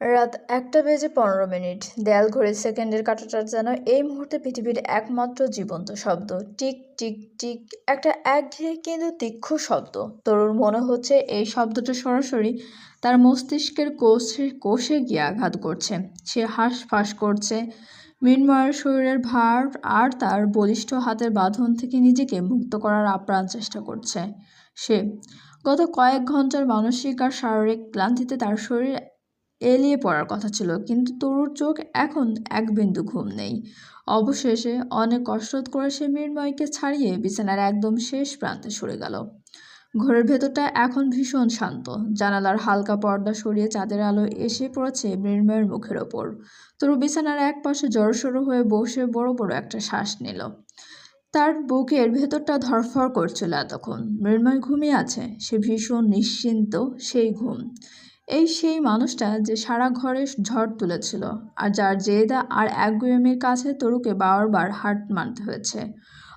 রাত একটা বেজে পনেরো মিনিট। দেয়াল ঘড়ির সেকেন্ডের কাঁটাটা যেন এই মুহূর্তে পৃথিবীর একমাত্র জীবন্ত শব্দ। টিক টিক টিক, একটা একঘেয়ে কিন্তু তীক্ষ্ণ শব্দ। তরুর মনে হচ্ছে এই শব্দটা সরাসরি তার মস্তিষ্কের কোষে কোষে গিয়ে আঘাত করছে। সে হাঁস ফাঁস করছে। মৃন্ময়ের শরীরের ভার আর তার বলিষ্ঠ হাতের বাঁধন থেকে নিজেকে মুক্ত করার আপ্রাণ চেষ্টা করছে। সে গত কয়েক ঘণ্টার মানসিক আর শারীরিক ক্লান্তিতে তার শরীর এলিয়ে পড়ার কথা ছিল, কিন্তু তরুর চোখ এখন এক বিন্দু ঘুম নেই। অবশেষে অনেক কসরত করে সে মৃন্ময়কে ছাড়িয়ে বিছানার একদম শেষ প্রান্তে সরে গেল। ঘরের ভেতরটা এখন ভীষণ শান্ত। জানালার হালকা পর্দা সরিয়ে চাঁদের আলো এসে পড়েছে মৃন্ময়ের মুখের ওপর। তরু বিছানার এক পাশে জড়সড়ো হয়ে বসে বড় বড় একটা শ্বাস নিল। তার বুকের ভেতরটা ধরফর করছিল এতক্ষণ। মৃন্ময় ঘুমিয়ে আছে, সে ভীষণ নিশ্চিন্ত সেই ঘুম। এই সেই মানুষটা যে সারা ঘরে ঝড় তুলেছিল, আর যার জেদা আর একগুয়েমির কাছে তরুকে বারবার হাট মানতে হয়েছে।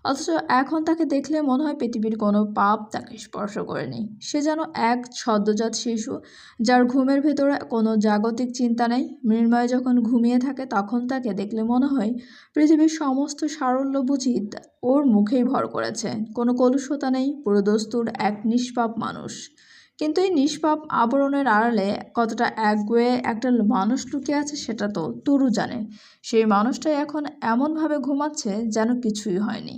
অথচ এখন তাকে দেখলে মনে হয় পৃথিবীর কোনো পাপ তাকে স্পর্শ করেনি। সে যেন এক সদ্যজাত শিশু, যার ঘুমের ভেতরে কোনো জাগতিক চিন্তা নেই। মৃন্ময় যখন ঘুমিয়ে থাকে, তখন তাকে দেখলে মনে হয় পৃথিবীর সমস্ত সারল্য বুঝি ওর মুখেই ভর করেছে। কোনো কলুষতা নেই, পুরো দস্তুর এক নিষ্পাপ মানুষ। কিন্তু এই নিষ্পাপ আবরণের আড়ালে কতটা একগুয়ে একটা মানুষ লুকিয়ে আছে সেটা তো তরু জানে। সেই মানুষটাই এখন এমনভাবে ঘুমাচ্ছে যেন কিছুই হয়নি।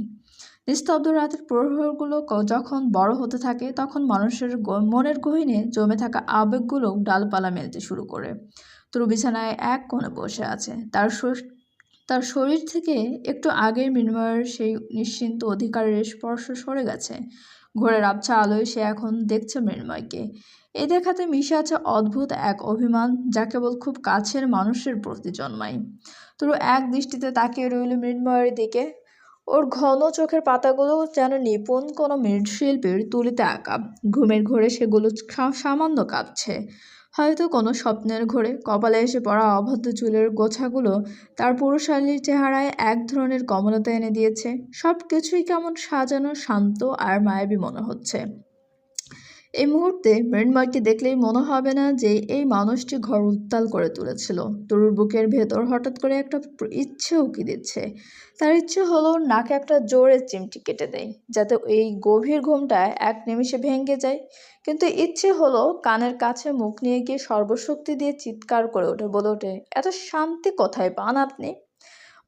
নিস্তব্ধ রাতের প্রহরগুলো যখন বড় হতে থাকে, তখন মানুষের মনের গহীনে জমে থাকা আবেগগুলো ডালপালা মেলতে শুরু করে। তরু বিছানায় এক কোণে বসে আছে। তার তার শরীর থেকে একটু আগের মৃন্ময়ের সেই নিশ্চিন্ত অধিকারের স্পর্শ সরে গেছে। ঘোরের আবছা আলোয় সে এখন দেখছে মৃন্ময়কে। এ দেখাতে মিশে আছে অদ্ভুত এক অভিমান যা কেবল খুব কাছের মানুষের প্রতি জন্মায়। তরু এক দৃষ্টিতে তাকিয়ে রইল মৃন্ময়ের দিকে। ওর ঘন চোখের পাতাগুলো যেন নিপুণ কোনো মৃৎশিল্পীর তুলিতে আঁকা। ঘুমের ঘোরে সেগুলো সামান্য কাঁপছে। হয়তো কোনো স্বপ্নের ঘোরে কপালে এসে পড়া অভদ্র চুলের গোছাগুলো তার পুরুষালীর চেহারায় এক ধরনের কমলতা এনে দিয়েছে। সব কিছুই কেমন সাজানো শান্ত আর মায়াবী মনে হচ্ছে। এই মুহূর্তে মৃন্ময়কে দেখলেই মনে হবে না যে এই মানুষটি ঘর উত্তাল করে তুলেছিল। তরুর বুকের ভেতর হঠাৎ করে একটা ইচ্ছে উকি দিচ্ছে? তার ইচ্ছে হলো নাকে একটা জোরে চিমটি কেটে দেয়, যাতে এই গভীর ঘুমটা এক নিমিষে ভেঙে যায়। কিন্তু ইচ্ছে হলো কানের কাছে মুখ নিয়ে গিয়ে সর্বশক্তি দিয়ে চিৎকার করে ওঠে বলে ওঠে। এত শান্তি কোথায় পান আপনি?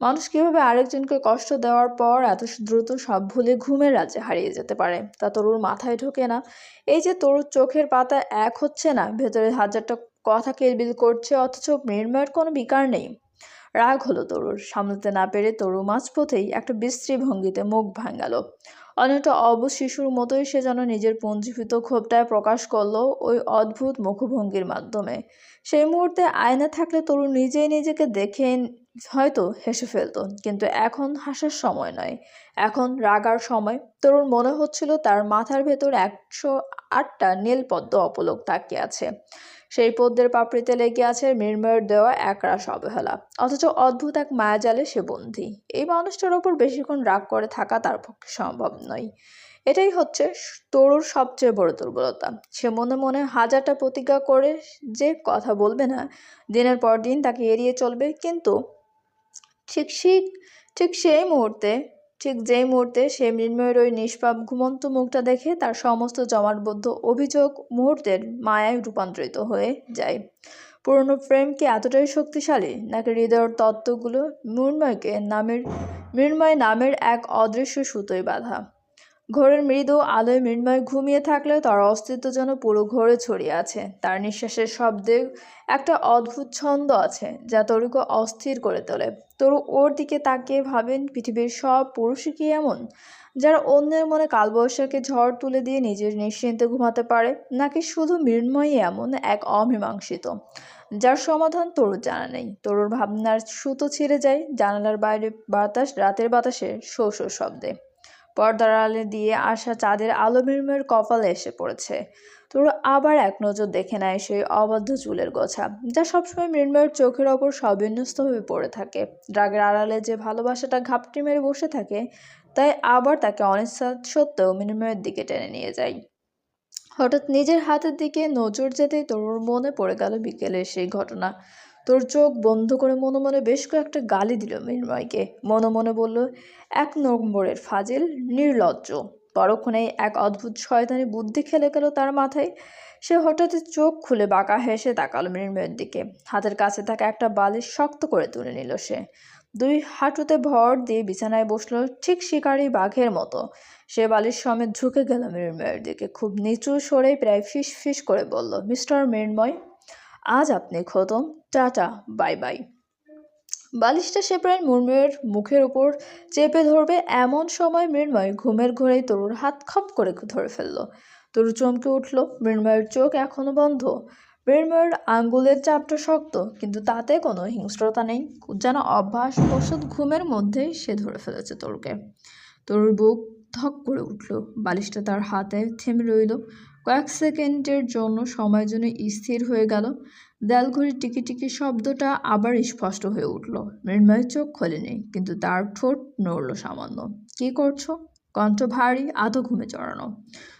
মানুষ কীভাবে আরেকজনকে কষ্ট দেওয়ার পর এত দ্রুত সব ভুলে ঘুমের রাজ্যে হারিয়ে যেতে পারে? তা তরুর মাথায় ঢোকে না। এই যে তরুর চোখের পাতা এক হচ্ছে না, ভেতরে হাজারটা কথা কেলবিল করছে অথচ মৃন্ময়ের কোনো বিকার নেই। রাগ হলো তরুর। সামলাতে না পেরে তরু মাঝপথেই একটা বিশ্রী ভঙ্গিতে মুখ ভাঙালো। অনেকটা অব শিশুর মতোই সে যেন নিজের পুঞ্জীভূত ক্ষোভটায় প্রকাশ করল ওই অদ্ভুত মুখভঙ্গির মাধ্যমে। সেই মুহূর্তে আয়না থাকলে তরু নিজেই নিজেকে দেখে হয়তো হেসে ফেলতো, কিন্তু এখন হাসার সময় নয়। এখন রাগার সময়। তরুণ, মনে হচ্ছিল তার মাথার ভেতর একশো আটটা নীল পদ্ম অপলোক তাকিয়ে আছে। সেই পদ্মের পাপড়িতে লেগে আছে মৃন্ময়ের দেওয়া একরাশ অবহেলা। অথচ অদ্ভুত এক মায়াজালে সে বন্দী। এই মানুষটার ওপর বেশিক্ষণ রাগ করে থাকা তার পক্ষে সম্ভব নয়। এটাই হচ্ছে তরুর সবচেয়ে বড় দুর্বলতা। সে মনে মনে হাজারটা প্রতিজ্ঞা করে যে কথা বলবে না, দিনের পর দিন তাকে এড়িয়ে চলবে, কিন্তু ঠিক ঠিক ঠিক সেই মুহূর্তে, ঠিক যেই মুহূর্তে সে মৃন্ময়ের ওই নিষ্পাপ ঘুমন্ত মুখটা দেখে তার সমস্ত জমাটবদ্ধ অভিযোগ মুহূর্তের মায়ায় রূপান্তরিত হয়ে যায়। পুরনো প্রেম কি এতটাই শক্তিশালী? নাকি হৃদয়ের তত্ত্বগুলো মৃন্ময়কে নামের, মৃন্ময় নামের এক অদৃশ্য সুতোয় বাঁধা? ঘোরের মৃদু আলোয় মৃন্ময় ঘুমিয়ে থাকলেও তার অস্তিত্ব যেন পুরো ঘোরে ছড়িয়ে আছে। তার নিঃশ্বাসের শব্দে একটা অদ্ভুত ছন্দ আছে, যা তরুকে অস্থির করে তোলে। তরু ওর দিকে তাকিয়ে ভাবেন, পৃথিবীর সব পুরুষই কি এমন? যারা অন্যের মনে কালবৈশাখী ঝড় তুলে দিয়ে নিজের নিশ্চিন্তে ঘুমাতে পারে, নাকি শুধু মৃন্ময়ই এমন এক অমীমাংসিত? যার সমাধান তরুর জানা নেই। তরুর ভাবনার সুতো ছিঁড়ে যায় জানালার বাইরে বাতাস, রাতের বাতাসে শো শো শব্দে। পর্দার আলে দিয়ে আসা চাঁদের আলো মৃন্ময়ের কপালে এসে পড়েছে। তোর আবার এক নজর দেখে নেয় সেই অবাধ্য চুলের গোছা, যা সবসময় মৃন্ময়ের চোখের ওপর সবিন্যস্ত হয়ে পড়ে থাকে। রাগের আড়ালে যে ভালোবাসাটা ঘাপটি মেরে বসে থাকে, তাই আবার তাকে অনিচ্ছা সত্ত্বেও মৃন্ময়ের দিকে টেনে নিয়ে যায়। হঠাৎ নিজের হাতের দিকে নজর যেতেই তরুর মনে পড়ে গেল বিকেলের সেই ঘটনা। তোর চোখ বন্ধ করে মনে মনে বেশ কয়েকটা গালি দিল মৃন্ময়কে। মনে মনে বলল, এক নম্বরের ফাজিল, নির্লজ্জ। পরক্ষণেই এক অদ্ভুত শয়তানি বুদ্ধি খেলে গেল তার মাথায়। সে হঠাৎ চোখ খুলে বাঁকা হেসে তাকালো মৃন্ময়ের দিকে। হাতের কাছে থাকা একটা বালিশ শক্ত করে তুলে নিল সে। দুই হাঁটুতে ভর দিয়ে বিছানায় বসল ঠিক শিকারী বাঘের মতো। সে বালিশ সমেত ঝুঁকে গেল মৃন্ময়ের দিকে। খুব নিচু সরে প্রায় ফিস ফিস করে বলল, মিস্টার মৃন্ময় আজ আপনি খতম টাটা, বাই বাই। বালিশটা সে প্রায় মৃন্ময়ের মুখের উপর চেপে ধরবে, এমন সময় মৃন্ময় ঘুমের ঘোরেই তরুর হাত খপ করে ধরে ফেলল। তরু চমকে উঠল, মৃন্ময়ের চোখ এখনও বন্ধ। মৃন্ময়ের আঙ্গুলের চাপটা শক্ত, কিন্তু তাতে কোনো হিংস্রতা নেই, যেন অভ্যাস ওষুধ ঘুমের মধ্যেই সে ধরে ফেলেছে তরুকে। তরুর বুক ধক করে উঠল, বালিশটা তার হাতে থেমে রইল। কয়েক সেকেন্ডের জন্য সময় জন্য স্থির হয়ে গেল। দেয়ালঘড়ির টিকি টিকি শব্দটা আবার স্পষ্ট হয়ে উঠল। মৃন্ময় চোখ খোলেনি, কিন্তু তার ঠোঁট নড়ল সামান্য। কি করছ? কণ্ঠ ভারী, আধো ঘুমে চড়ানো।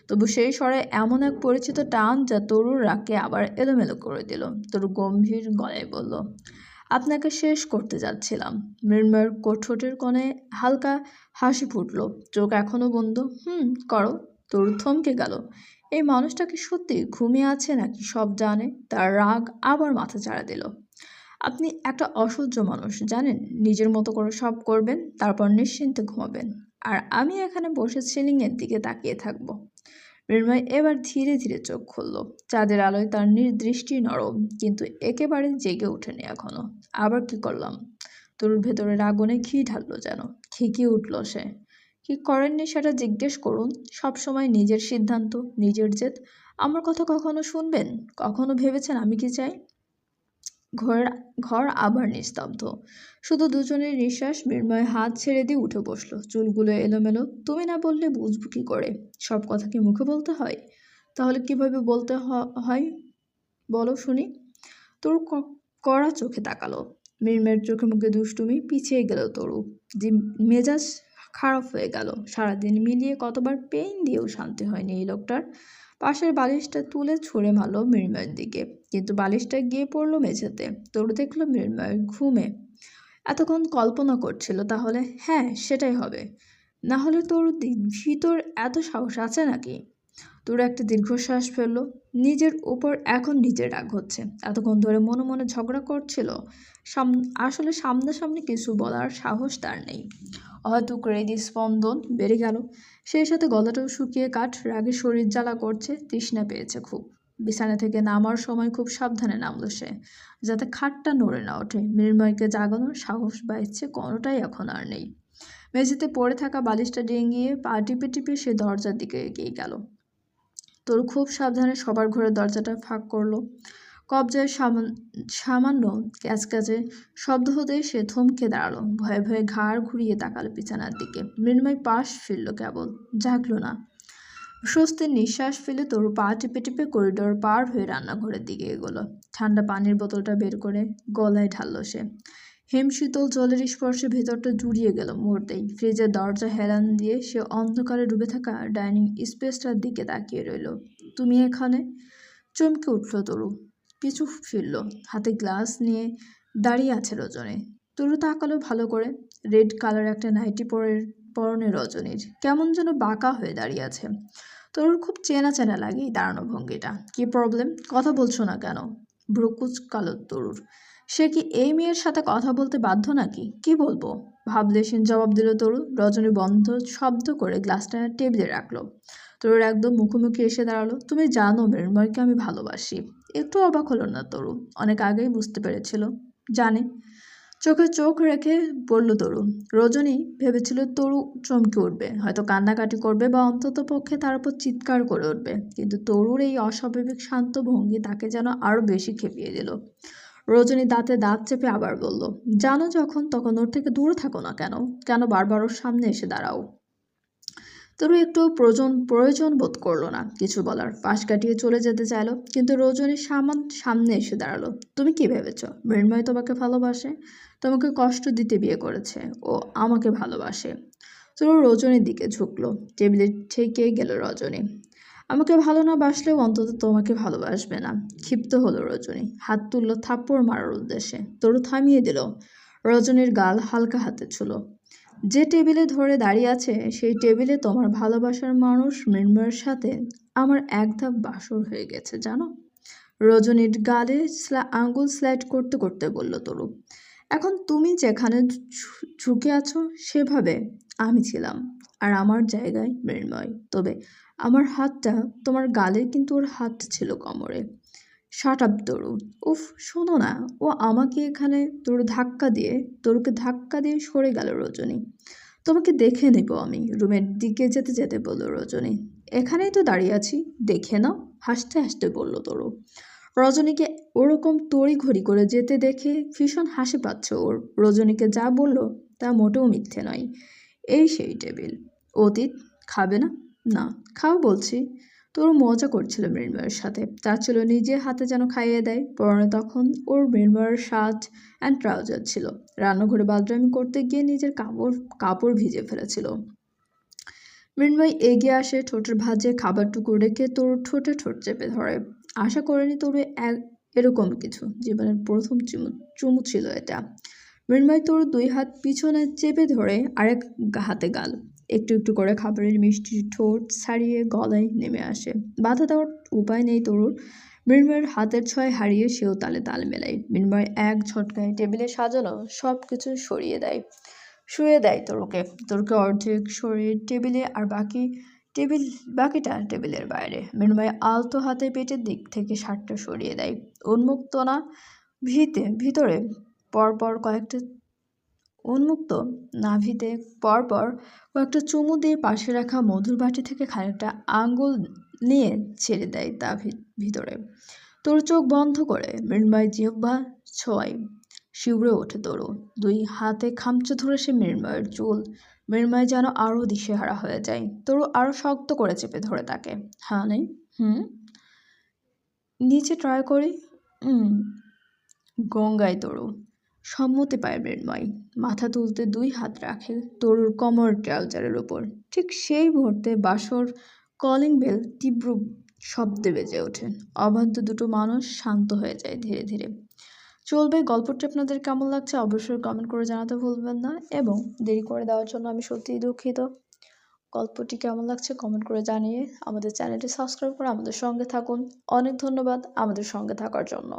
তবু সেই স্বরে এমন এক পরিচিত টান যা তরুর রাগকে আবার এলোমেলো করে দিল। তরু গম্ভীর গলায় বলল, আপনাকে শেষ করতে যাচ্ছিলাম। মৃন্ময়ের ঠোঁটের কোণে হালকা হাসি ফুটল। চোখ এখনও বন্ধ? হুম, করো। তরু থমকে গেল। এই মানুষটা কি সত্যি ঘুমিয়ে আছে নাকি সব জানে? তার রাগ আবার মাথা চাড়া দিল। আপনি একটা অসহ্য মানুষ, জানেন? নিজের মতো করে সব করবেন, তারপর নিশ্চিন্তে ঘুমাবেন। আর আমি এখানে বসে সিলিংয়ের দিকে তাকিয়ে থাকব। মৃন্ময় এবার ধীরে ধীরে চোখ খুলল। চাঁদের আলোয় তার নির্দৃষ্টি নরম, কিন্তু একেবারে জেগে ওঠেনি এখনও। আবার কি করলাম? তোর ভেতরের আগুনে ঘি ঢাললো যেন। ঠিকই উঠল সে? কি করেননি সেটা জিজ্ঞেস করুন। সব সময় নিজের সিদ্ধান্ত, নিজের জেদ। আমার কথা কখনো শুনবেন? কখনো ভেবেছেন আমি কি চাই? ঘর ঘর আবার নিস্তব্ধ। শুধু দুজনের নিঃশ্বাস মৃন্ময় হাত ছেড়ে দিয়ে উঠে বসল। চুলগুলো এলোমেলো। তুমি না বললে বুঝব কি করে? সব কথা কি মুখে বলতে হয়? তাহলে কীভাবে বলতে হয়? বলো শুনি। তোর কড়া চোখে তাকালো। মৃন্ময়ের চোখে মুখে দুষ্টুমি পিছিয়ে গেল তরু। যে মেজাজ খারাপ হয়ে গেল। সারাদিন মিলিয়ে কতবার পেইন দিয়েও শান্তি হয়নি এই লোকটার। পাশের বালিশটা তুলে ছুঁড়ে মারলো মৃন্ময়ের দিকে। কিন্তু বালিশটা গিয়ে পড়ল মেঝেতে। তরু দেখল মৃন্ময় ঘুমে। এতক্ষণ কল্পনা করছিল তাহলে হ্যাঁ সেটাই হবে। না হলে তোর ভিতর এত সাহস আছে নাকি? তোর একটা দীর্ঘশ্বাস ফেলল। নিজের উপর এখন নিজের রাগ হচ্ছে। এতক্ষণ ধরে মনে মনে ঝগড়া করছিল। আসলে সামনাসামনি কিছু বলার সাহস তার নেই। হয়তো ক্রেডি স্পন্দন বেড়ে গেল। সেই সাথে গলাটাও শুকিয়ে কাঠ রাগে শরীর জ্বালা করছে, তৃষ্ণা পেয়েছে খুব। বিছানা থেকে নামার সময় খুব সাবধানে নামলো সে, যাতে খাটটা নড়ে না ওঠে। মৃন্ময়কে জাগানোর সাহস বা ইচ্ছে কোনোটাই এখন আর নেই। মেঝেতে পড়ে থাকা বালিশটা ডেঙ্গিয়ে পা টিপে টিপে সে দরজার দিকে এগিয়ে গেল। তোর খুব সাবধানে সবার ঘরের দরজাটা ফাঁক করল। কবজায় সামান্য ক্যাচ ক্যাচক্যাচে শব্দ হতেই সে থমকে দাঁড়াল। ভয়ে ভয়ে ঘাড় ঘুরিয়ে তাকালো বিছানার দিকে। মৃন্ময় পাশ ফিরল কেবল। জাগলো না। স্বস্তির নিঃশ্বাস ফেলে তরু পা টিপে টিপে করিডোর পার হয়ে রান্নাঘরের দিকে এগোলো। ঠান্ডা পানির বোতলটা বের করে গলায় ঢাললো সে। হিমশীতল জলের স্পর্শে ভেতরটা জুড়িয়ে গেল মুহূর্তেই। ফ্রিজের দরজা হেলান দিয়ে সে অন্ধকারে ডুবে থাকা ডাইনিং স্পেসটার দিকে তাকিয়ে রইল। তুমি এখানে? চমকে উঠল তরু। পিছু ফিরল। হাতে গ্লাস নিয়ে দাঁড়িয়ে আছে রজনী। তরু তাকালো ভালো করে। রেড কালার একটা নাইটি পরে, পরনে রজনীর। কেমন যেন বাঁকা হয়ে দাঁড়িয়ে আছে। তরুর খুব চেনা চেনা লাগে এই দাঁড়ানো ভঙ্গিটা। কি প্রবলেম কথা বলছো না কেন? ভ্রুকুচ কালো তরুর। সে কি এই মেয়ের সাথে কথা বলতে বাধ্য নাকি? কি বলব? ভাবলেশীন জবাব দিল তরু। রজনী বন্ধ শব্দ করে গ্লাসটা টেবিলে রাখল। তরুর একদম মুখোমুখি এসে দাঁড়াল। তুমি জানো মৃন্ময়কে আমি ভালোবাসি। একটু অবাক হলো না তরু। অনেক আগেই বুঝতে পেরেছিল। জানে। চোখে চোখ রেখে বলল তরু, রজনী ভেবেছিল তরু চমকে উঠবে। হয়তো কান্নাকাটি করবে বা অন্তত পক্ষে তার উপর চিৎকার করে উঠবে। কিন্তু তরুর এই অস্বাভাবিক শান্ত ভঙ্গি তাকে যেন আরও বেশি খেপিয়ে দিল। রজনী দাঁতে দাঁত চেপে আবার বলল, জানো যখন, তখন ওর থেকে দূরে থাকো না কেন? কেন বারবার ওর সামনে এসে দাঁড়াও? তরু একটু প্রয়োজন প্রয়োজন বোধ করল না, কিছু বলার। পাশ কাটিয়ে চলে যেতে চাইলো, কিন্তু রজনী সামান, সামনে এসে দাঁড়াল। তুমি কি ভেবেছ? মৃন্ময় তোমাকে ভালোবাসে? তোমাকে কষ্ট দিতে বিয়ে করেছে, ও আমাকে ভালোবাসে। তরু রজনীর দিকে ঝুঁকলো, টেবিলে ঠেকে গেল রজনী। আমাকে ভালো না বাসলেও অন্তত তোমাকে ভালোবাসবে না। ক্ষিপ্ত হলো রজনী, হাত তুললো থাপ্পড় মারার উদ্দেশ্যে। তরু থামিয়ে দিল, রজনীর গাল হালকা হাতে ছিল। যে টেবিলে ধরে দাঁড়িয়ে আছে, সেই টেবিলে তোমার ভালোবাসার মানুষ মৃন্ময়ের সাথে আমার এক ধাপ বাসর হয়ে গেছে, জানো? রজনীর গালে আঙ্গুল স্লাইড করতে করতে বলল তরু, এখন তুমি যেখানে ঝুঁকে আছো সেভাবে আমি ছিলাম, আর আমার জায়গায় মৃন্ময়। তবে আমার হাতটা তোমার গালে, কিন্তু ওর হাত ছিল কোমরে। শাট আপ তরু উফ, শোনো না। ও আমাকে এখানে তোর ধাক্কা দিয়ে, তরুকে ধাক্কা দিয়ে সরে গেল, রজনী। তোমাকে দেখে নেব আমি। রুমের দিকে যেতে যেতে বলল, রজনী। এখানেই তো দাঁড়িয়ে আছি। দেখে নাও। হাসতে হাসতে বলল তরু রজনীকে ওরকম তড়িঘড়ি করে যেতে দেখে ভীষণ হাসি পাচ্ছে ওর। রজনীকে যা বলল, তা মোটেও মিথ্যে নয়। এই সেই টেবিল। অতীত, খাবে না? না, খাও বলছি। তোর মজা করছিল মৃন্ময়ের সাথে। তার ছিল নিজে হাতে যেন খাইয়ে দেয়। পরনে তখন ওর মৃন্ময়ের শার্ট অ্যান্ড ট্রাউজার ছিল। রান্নাঘরে বাদরামি করতে গিয়ে নিজের কাপড় কাপড় ভিজে ফেলেছিল। মৃন্ময় এগিয়ে আসে, ঠোঁটের ভাজে খাবারটুকু রেখে তোর ঠোঁটে ঠোঁট চেপে ধরে। আশা করেনি তোর এরকম কিছু। জীবনের প্রথম চুমু চুমু ছিল এটা। মৃন্ময় তোর দুই হাত পিছনে চেপে ধরে আরেক হাতে গাল। একটু একটু করে খাবারের মিষ্টি ঠোঁট ছাড়িয়ে গলায় নেমে আসে। বাধা দেওয়ার উপায় নেই তরুর। মৃন্ময়ের হাতের ছয় হারিয়ে সেও তালে তাল মেলায়। মৃন্ময় এক ঝটকায় টেবিলে সাজানো সব কিছু সরিয়ে দেয়। শুয়ে দেয় তরুকে। তরুকে অর্ধেক সরিয়ে টেবিলে আর বাকি টেবিল, বাকিটা টেবিলের বাইরে। মৃন্ময় আলতো হাতে পেটের দিক থেকে শার্টটা সরিয়ে দেয়। উন্মুক্ত না, ভিতে, ভিতরে পরপর কয়েকটা উন্মুক্ত। নাভিতে পরপর কয়েকটা চুমু দিয়ে পাশে রাখা মধুর বাটি থেকে খানিকটা আঙ্গুল নিয়ে ছেড়ে দেয় তা ভিতরে। তোর চোখ বন্ধ করে, মৃন্ময় জিহ্বা ছোঁয়ায়। শিউরে ওঠে তরু। দুই হাতে খামচে ধরে সে মৃন্ময়ের চুল। মৃন্ময় যেন আরও দিশেহারা হয়ে যায়। তরু আরও শক্ত করে চেপে ধরে তাকে। হ্যাঁ নেই? হুম? নিচে ট্রাই করি? গঙ্গায় তরু। সম্মতি পায় মৃন্ময় মাথা তুলতে দুই হাত রাখে তরুর কমর ট্রাউজারের ওপর ঠিক সেই মুহূর্তে বাসর কলিং বেল তীব্র শব্দে বেজে ওঠে। অবাধ্য দুটো মানুষ শান্ত হয়ে যায় ধীরে ধীরে। চলবে গল্পটি আপনাদের কেমন লাগছে অবশ্যই কমেন্ট করে জানাতে ভুলবেন না এবং দেরি করে দেওয়ার জন্য আমি সত্যিই দুঃখিত। গল্পটি কেমন লাগছে কমেন্ট করে জানিয়ে আমাদের চ্যানেলটি সাবস্ক্রাইব করে আমাদের সঙ্গে থাকুন। অনেক ধন্যবাদ আমাদের সঙ্গে থাকার জন্য।